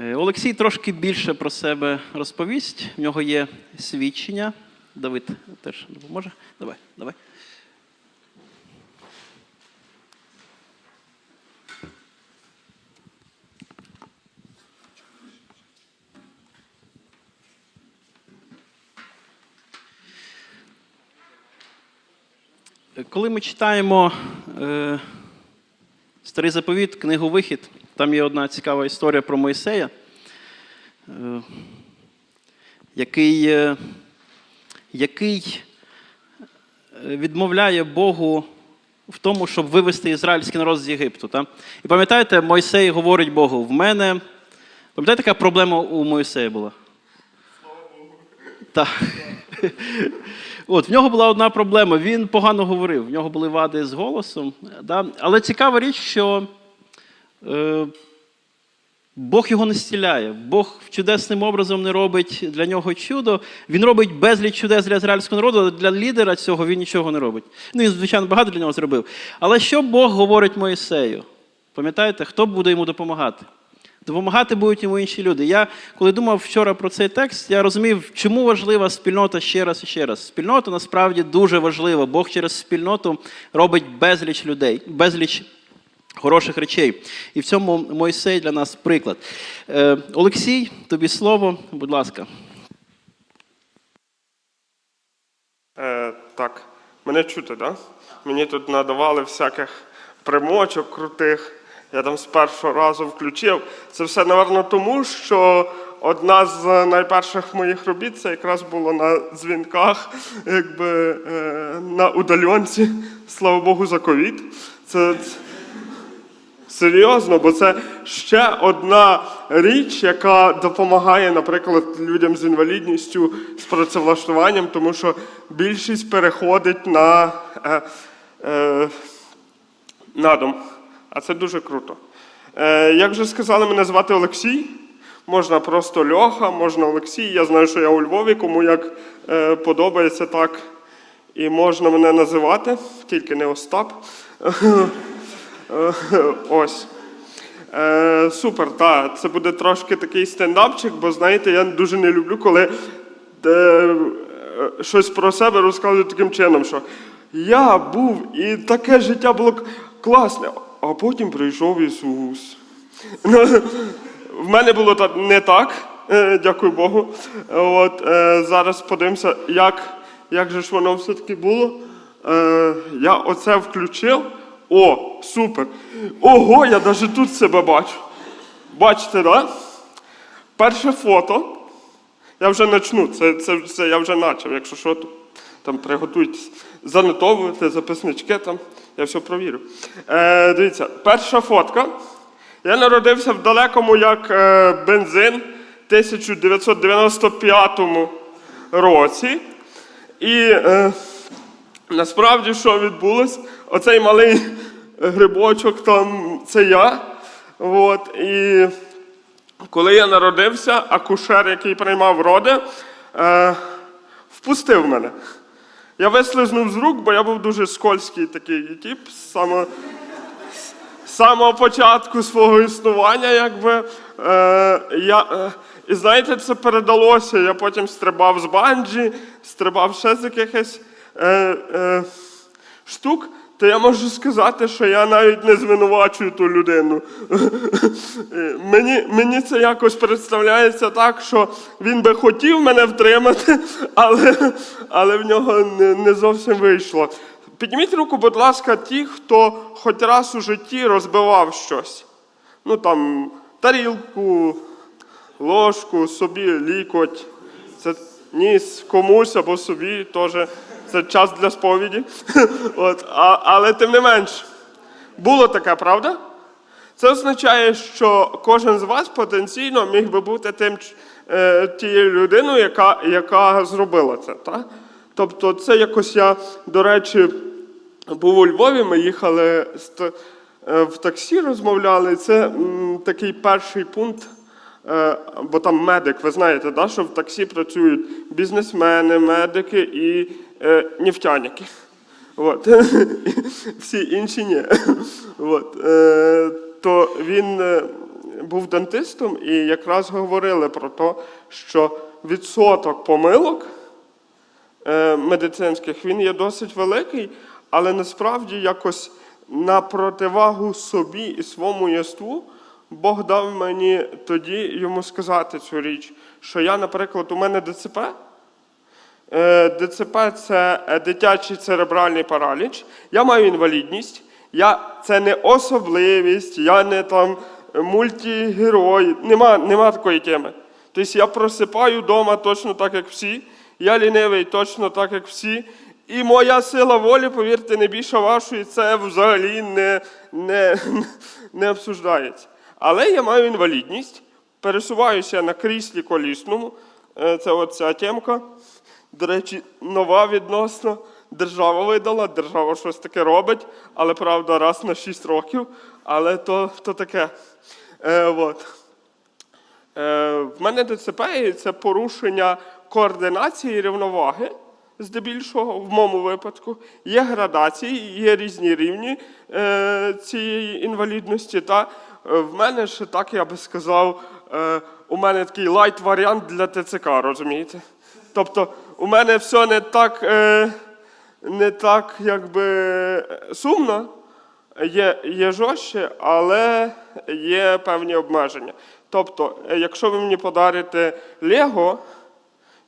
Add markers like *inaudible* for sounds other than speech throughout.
Е, Олексій трошки більше про себе розповість. В нього є свідчення. Давид теж допоможе. Давай, давай. Е, Коли ми читаємо е, старий заповіт, книгу Вихід, там є одна цікава історія про Моїсея, е, який, е, який е, відмовляє Богу в тому, щоб вивести ізраїльський народ з Єгипту. Та? І пам'ятаєте, Мойсей говорить Богу: в мене. Пам'ятаєте, яка проблема у Моїсея була? Слава Богу. Так. *laughs* От, в нього була одна проблема. Він погано говорив, в нього були вади з голосом. Да? Але цікава річ, що е, Бог його не стіляє. Бог чудесним образом не робить для нього чудо. Він робить безліч чудес для ізраїльського народу, але для лідера цього він нічого не робить. Ну, він, звичайно, багато для нього зробив. Але що Бог говорить Моїсею? Пам'ятаєте, хто буде йому допомагати? Допомагати будуть йому інші люди. Я, коли думав вчора про цей текст, я розумів, чому важлива спільнота ще раз і ще раз. Спільнота насправді дуже важлива. Бог через спільноту робить безліч людей, безліч хороших речей. І в цьому Мойсей для нас приклад. Е, Олексій, тобі слово, будь ласка. Е, так, мене чути, да? Мені тут надавали всяких примочок крутих. Я там з першого разу включив. Це все, напевно, тому, що одна з найперших моїх робіт це якраз було на дзвінках, якби е, на удаленці. Слава Богу, за ковід. Це, Серйозно, бо це ще одна річ, яка допомагає, наприклад, людям з інвалідністю з працевлаштуванням, тому що більшість переходить на, е, е, на дом. А це дуже круто. Е, як вже сказали, мене звати Олексій. Можна просто Льоха, можна Олексій. Я знаю, що я у Львові, кому як е, подобається так. І можна мене називати, тільки не Остап. *laughs* Ось. Е, супер, так. Це буде трошки такий стендапчик, бо знаєте, я дуже не люблю, коли е, щось про себе розказую таким чином, що я був і таке життя було класне, а потім прийшов Ісус. Ну, в мене було не так, е, дякую Богу. От, е, зараз подивимося, як, як же ж воно все-таки було. Е, я оце включив. О, супер. Ого, я навіть тут себе бачу. Бачите? Да? Перше фото. Я вже почну. Це, це, це я вже почав. Якщо що, то там приготуйтесь. Занотовуйте записнички там. Я все провірю. Е, дивіться, перша фотка. Я народився в далекому як е, бензин 1995 році. І е, насправді, що відбулось? Оцей малий грибочок, там це я. От, і коли я народився, акушер, який приймав роди, е, впустив мене. Я вислизнув з рук, бо я був дуже скользький такий тип з самого, з самого початку свого існування, якби. Е, я, е, і знаєте, це передалося. Я потім стрибав з банджі, стрибав ще з якихось е, е, штук, то я можу сказати, що я навіть не звинувачую ту людину. Е, мені, мені це якось представляється так, що він би хотів мене втримати, але, але в нього не, не зовсім вийшло. Підніміть руку, будь ласка, ті, хто хоч раз у житті розбивав щось. Ну там тарілку, ложку, собі лікоть. Це ніс комусь або собі теж. Це час для сповіді. *laughs* От, а, але тим не менш, було таке, правда? Це означає, що кожен з вас потенційно міг би бути тим, е, тією людиною, яка, яка зробила це. Так? Тобто, це якось я, до речі, був у Львові, ми їхали е, в таксі, розмовляли. Це такий перший пункт. Е, Бо там медик, ви знаєте, да, що в таксі працюють бізнесмени, медики і е, нефтяники. От. *laughs* Всі інші ні. От. Е, то він е, був дантистом, і якраз говорили про те, що відсоток помилок е, медицинських він є досить великий, але насправді якось на противагу собі і своєму єству Бог дав мені тоді йому сказати цю річ, що я, наприклад, у мене ДЦП. Е, ДЦП це е, дитячий церебральний параліч. Я маю інвалідність. Я, це не особливість, я не там мультигерой. Нема, нема такої теми. Тобто я просипаю вдома точно так, як всі. Я лінивий точно так, як всі. І моя сила волі, повірте, не більше вашої, це взагалі не, не, *laughs* не обсуждається. Але я маю інвалідність, пересуваюся на кріслі колісному. Е, Це оця темка. До речі, нова відносно. Держава видала, держава щось таке робить, але правда, раз на 6 років. Але то, то таке. Е, от. Е, в мене ДЦП це порушення координації і рівноваги, здебільшого, в моєму випадку. Є градації, є різні рівні е, цієї інвалідності. Та е, в мене ще так, я би сказав, е, у мене такий лайт-варіант для ТЦК, розумієте? Тобто, у мене все не так, е, не так якби сумно, Є, є жорстче, але є певні обмеження. Тобто, е, якщо ви мені подарите Лего,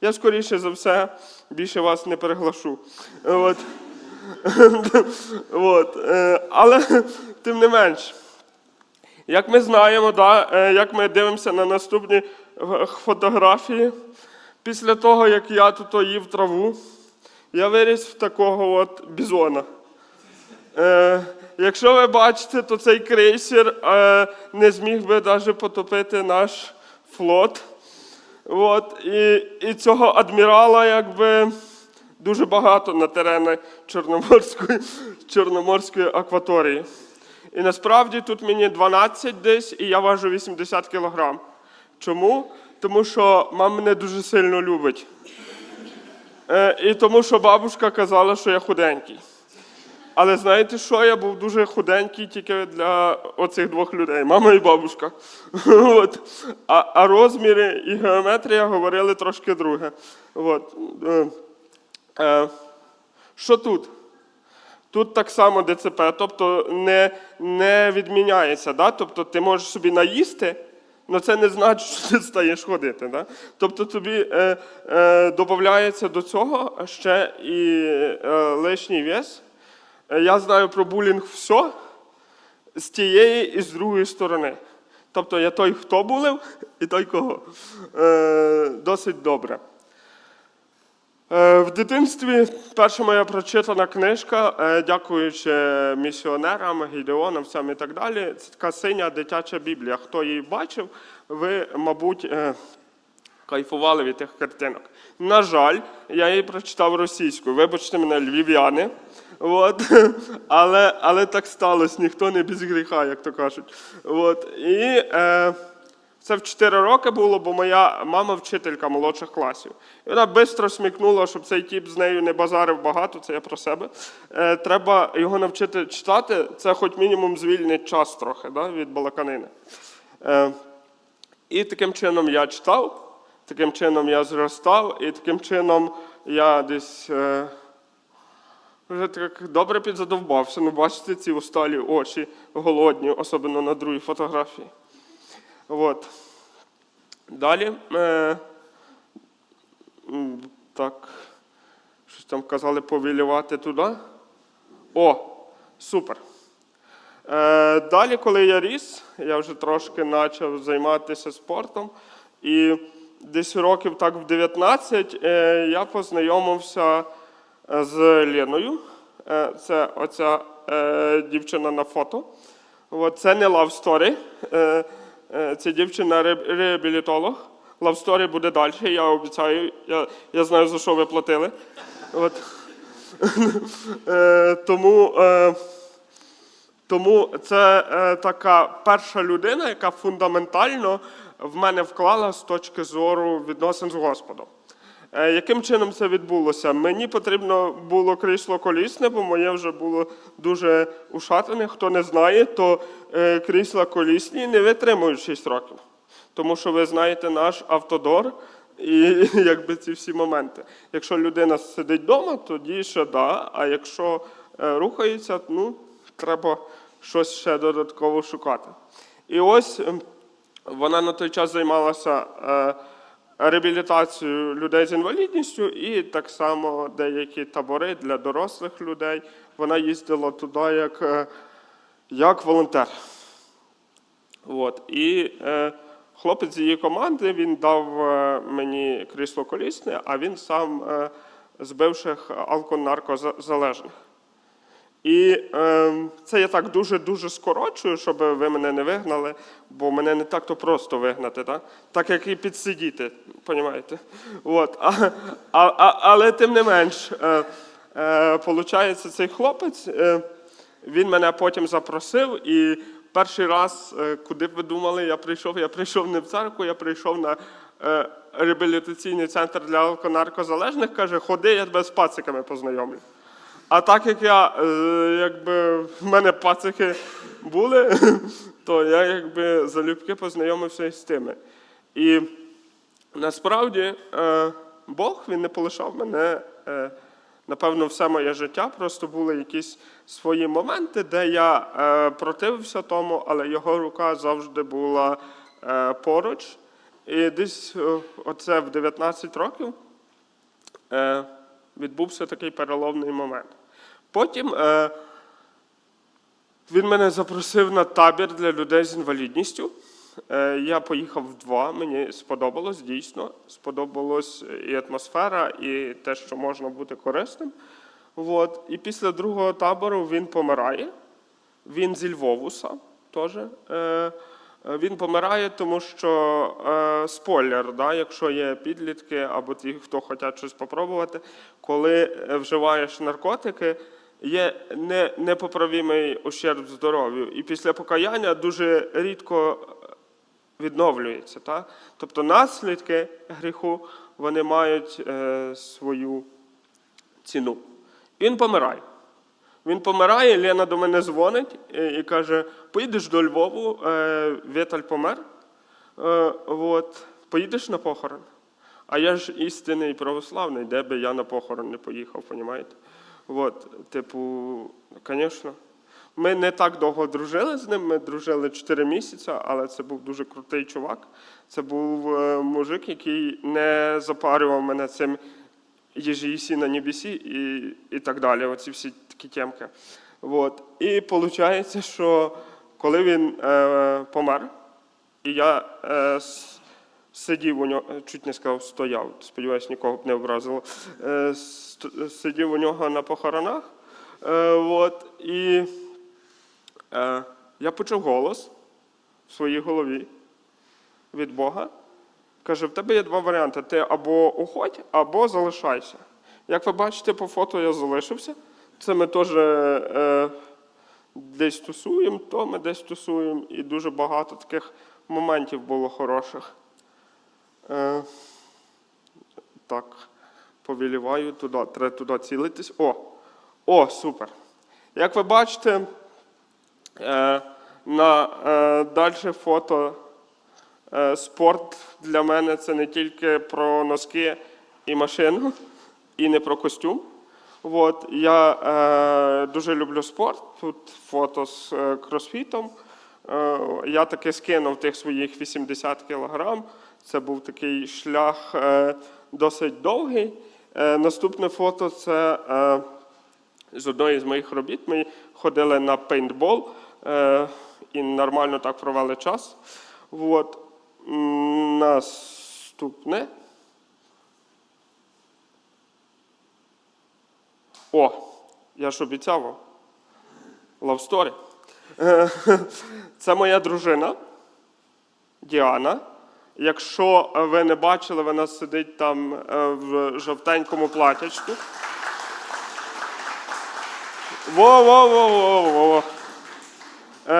я скоріше за все більше вас не переглашу. От. *laughs* От. е, Але тим не менш, як ми знаємо, да, е, як ми дивимося на наступні е, фотографії, після того, як я тут їв траву, я виріс в такого от бізона. Е, якщо ви бачите, то цей крейсер е, не зміг би навіть потопити наш флот. От, і, і цього адмірала якби дуже багато на терені Чорноморської, Чорноморської акваторії. І насправді тут мені 12 десь, і я важу 80 кілограм. Чому? Тому що мама мене дуже сильно любить. Е, і тому що бабушка казала, що я худенький. Але знаєте що? Я був дуже худенький тільки для оцих двох людей мама і бабушка. *laughs* От. А, а розміри і геометрія говорили трошки друге. От. Е, е, Що тут? Тут так само ДЦП, тобто не, не відміняється. Да? Тобто ти можеш собі наїсти, але це не значить, що ти стаєш ходити. Да? Тобто тобі е, е, додається до цього ще і е, лишній вес. Е, Я знаю про булінг все з тієї і з другої сторони. Тобто я той, хто булив, і той, кого. Е, досить добре. Е, В дитинстві перша моя прочитана книжка, е, дякуючи місіонерам, гідеонам і так далі. Це така синя дитяча Біблія. Хто її бачив, ви, мабуть, е, кайфували від тих картинок. На жаль, я її прочитав російською. Вибачте мене, львів'яни. От. *laughs* Але, але так сталося, ніхто не без гріха, як то кажуть. От. І е, це в 4 роки було, бо моя мама вчителька молодших класів. І вона швидко смікнула, щоб цей тіп з нею не базарив багато, це я про себе. Е, треба його навчити читати, це хоч мінімум звільнить час трохи да, від балаканини. Е, і таким чином я читав, таким чином я зростав, і таким чином я десь е, вже так добре підзадовбався. Ну, бачите, ці усталі очі голодні, особливо на другій фотографії. От. Далі. Е, так, щось там казали повілювати туди. О, супер. Е, далі, коли я ріс, я вже трошки почав займатися спортом. І десь років так в 19 е, я познайомився е, з Леною. Е, це оця е, дівчина на фото. От, це не love story. Е, е, це дівчина реабілітолог. Лавсторі буде далі, я обіцяю. Я, я знаю, за що ви платили. От. *laughs* Е, тому. Е, тому це така перша людина, яка фундаментально в мене вклала з точки зору відносин з Господом. Е, Яким чином це відбулося? Мені потрібно було крісло колісне, бо моє вже було дуже ушатане. Хто не знає, то е, крісла колісні не витримують 6 років. Тому що ви знаєте наш автодор і *laughs* якби ці всі моменти. Якщо людина сидить вдома, тоді ще да. А якщо е, рухається, ну треба щось ще додатково шукати. І ось ем, вона на той час займалася реабілітацією людей з інвалідністю і так само деякі табори для дорослих людей. Вона їздила туди як, е, як волонтер. От. І е, хлопець з її команди він дав е, мені крісло колісне, а він сам е, з бивших алконаркозалежних. І е, це я так дуже-дуже скорочую, щоб ви мене не вигнали, бо мене не так то просто вигнати, так, так як і підсидіти, понімаєте? От. А, а, а, але тим не менш, е, е, цей хлопець, е, він мене потім запросив, і перший раз, е, куди б ви думали, я прийшов, я прийшов не в церкву, я прийшов на е, реабілітаційний центр для алконаркозалежних, каже, ходи, я тебе з пациками познайомлю. А так як я, е, якби в мене пацики були, *laughs* то я якби залюбки познайомився із тими. І насправді е, Бог він не полишав мене, е, напевно, все моє життя. Просто були якісь свої моменти, де я противився тому, але його рука завжди була поруч. І десь оце в 19 років відбувся такий переломний момент. Потім е, він мене запросив на табір для людей з інвалідністю. Е, я поїхав в два, мені сподобалось дійсно. Сподобалось і атмосфера, і те, що можна бути корисним. От. І після другого табору він помирає. Він зі Львовуса теж. Е, він помирає, тому що е, спойлер, да, якщо є підлітки або ті, хто хочуть щось спробувати, коли е, вживаєш наркотики, є не, непоправимий ущерб здоров'ю. І після покаяння дуже рідко відновлюється. Та? Тобто наслідки гріху вони мають е, свою ціну. Він помирає. Він помирає, Лена до мене дзвонить і, і каже: поїдеш до Львову, е, Віталь помер. Е, от, поїдеш на похорон. А я ж істинний православний, де би я на похорон не поїхав, понімаєте? От, типу, звісно. Ми не так довго дружили з ним, ми дружили 4 місяці, але це був дуже крутий чувак. Це був е, мужик, який не запарював мене цим їжі на небесі і, і так далі. Оці всі такі темки. От. І виходить, що коли він е, помер, і я е, сидів у нього, чуть не сказав, стояв, сподіваюсь, нікого б не образило. Е, сидів у нього на похоронах. Е, от, і е, я почув голос в своїй голові від Бога. Каже, в тебе є два варіанти: ти або уходь, або залишайся. Як ви бачите, по фото я залишився. Це ми теж е, десь тусуємо, то ми десь тусуємо, і дуже багато таких моментів було хороших. Е, так, повіліваю туди, треба туди цілитись. О, о, супер. Як ви бачите, е, на е, далі фото Спорт для мене це не тільки про носки і машину, і не про костюм. От, я е, дуже люблю спорт. Тут фото з е, кросфітом. Е, я таки скинув тих своїх 80 кілограм. Це був такий шлях е, досить довгий. Е, наступне фото це е, з одної з моїх робіт. Ми ходили на пейнтбол і нормально так провели час. От. Наступне. О, я ж обіцяв. Love story. *laughs* Це моя дружина Діана. Якщо ви не бачили, вона сидить там е, в жовтенькому платячку. Во-во-во-во-во. Е,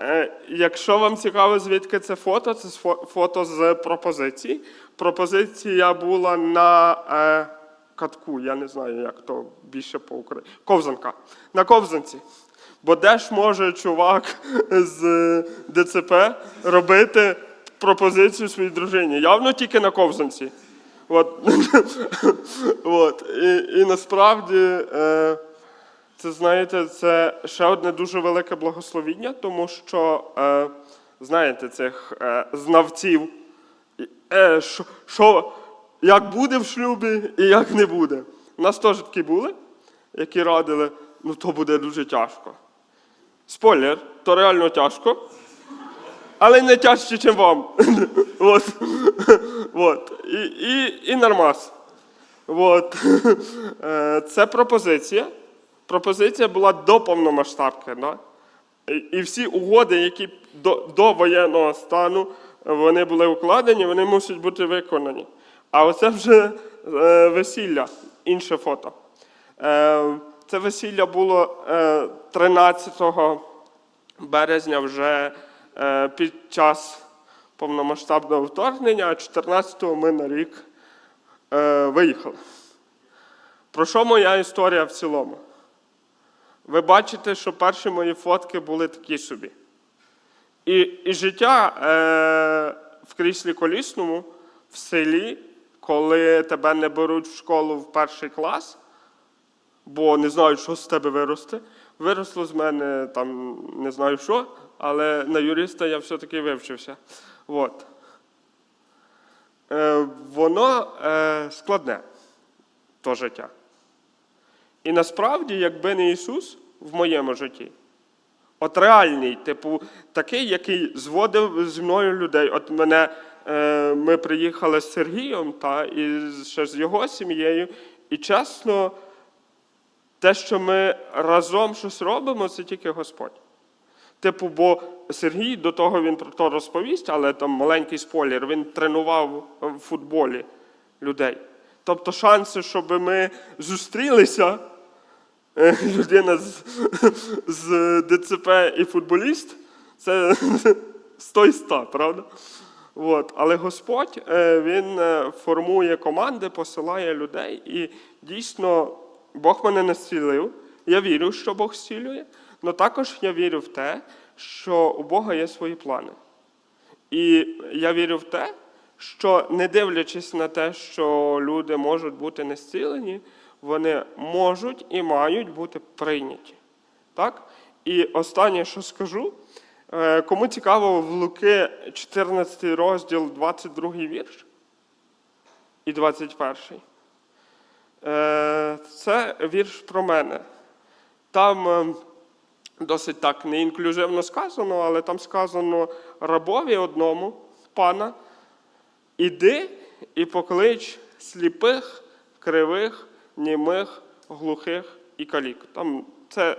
е, якщо вам цікаво, звідки це фото, це фото з пропозиції. Пропозиція була на е, катку, я не знаю, як то більше по Україні. Ковзанка. На ковзанці. Бо де ж може чувак *laughs* з ДЦП робити пропозицію своїй дружині? Явно тільки на ковзанці. От. *laughs* От. І, і насправді. Е, це знаєте, це ще одне дуже велике благословіння, тому що е, знаєте цих е, знавців, е, що, що як буде в шлюбі і як не буде. У нас теж такі були, які радили, ну то буде дуже тяжко. Спойлер, то реально тяжко, але не тяжче, ніж вам. *laughs* От. От. І, і, і нормас. От. Е, Це пропозиція. Пропозиція була до повномасштабки. Да? І- всі угоди, які до, до воєнного стану вони були укладені, вони мусять бути виконані. А оце вже е, весілля, інше фото. Е, це весілля було е, 13 березня вже під час повномасштабного вторгнення, а 14-го ми на рік е, виїхали. Про що моя історія в цілому? Ви бачите, що перші мої фотки були такі собі. І, і життя е, в кріслі колісному в селі, коли тебе не беруть в школу в перший клас, бо не знають, що з тебе виросте. Виросло з мене там не знаю що, але на юриста я все-таки вивчився. От. Е, воно е, складне, то життя. І насправді, якби не Ісус в моєму житті, от реальний, типу, такий, який зводив зі мною людей. От мене е, ми приїхали з Сергієм та і ще з його сім'єю. І чесно, те, що ми разом щось робимо, це тільки Господь. Типу, бо Сергій до того він про то розповість, але там маленький спойлер, він тренував в футболі людей. Тобто шанси, щоб ми зустрілися, е, людина з, з ДЦП і футболіст, це *laughs* 100 і 100, правда? От. Але Господь е, Він е, формує команди, посилає людей, і дійсно Бог мене не. Я вірю, що Бог зцілює, але також я вірю в те, що у Бога є свої плани. І я вірю в те, що не дивлячись на те, що люди можуть бути не вони можуть і мають бути прийняті. Так? І останнє, що скажу, е, кому цікаво, в Луки 14 розділ, 22 вірш і 21. Е, Це вірш про мене. Там е, досить так неінклюзивно сказано, але там сказано рабові одному пана, іди і поклич сліпих, кривих, німих, глухих і калік. Там це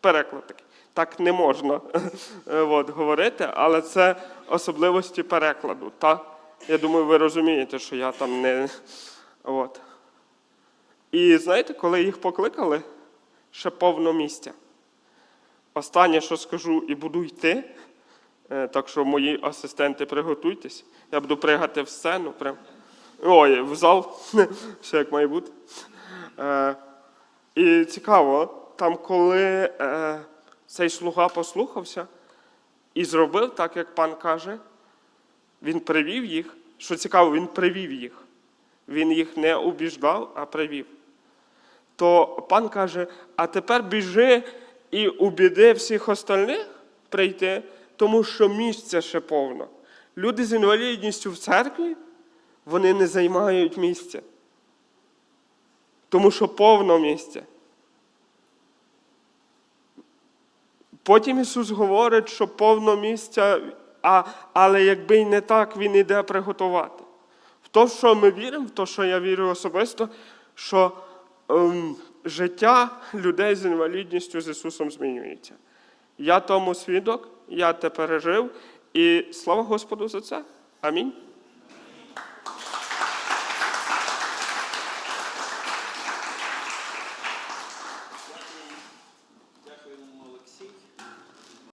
переклад такий. Так не можна *laughs* е, от, говорити, але це особливості перекладу. Та? Я думаю, ви розумієте, що я там не. От. І знаєте, коли їх покликали, ще повно місця. Останнє, що скажу, і буду йти. е, Так що мої асистенти приготуйтесь. Я буду пригати в сцену. Прям. Ой, в зал. *laughs* Все як має бути. Е, І цікаво, там, коли е, цей слуга послухався і зробив так, як пан каже, він привів їх. Що цікаво, він привів їх. Він їх не убіждав, а привів. То пан каже: а тепер біжи і убіди всіх остальних прийти, тому що місця ще повно. Люди з інвалідністю в церкві вони не займають місця. Тому що повно місця. Потім Ісус говорить, що повно місця, а, але якби й не так, Він іде приготувати. В те, що ми віримо, в те, що я вірю особисто, що ем, життя людей з інвалідністю з Ісусом змінюється. Я тому свідок, я те пережив, і слава Господу за це. Амінь.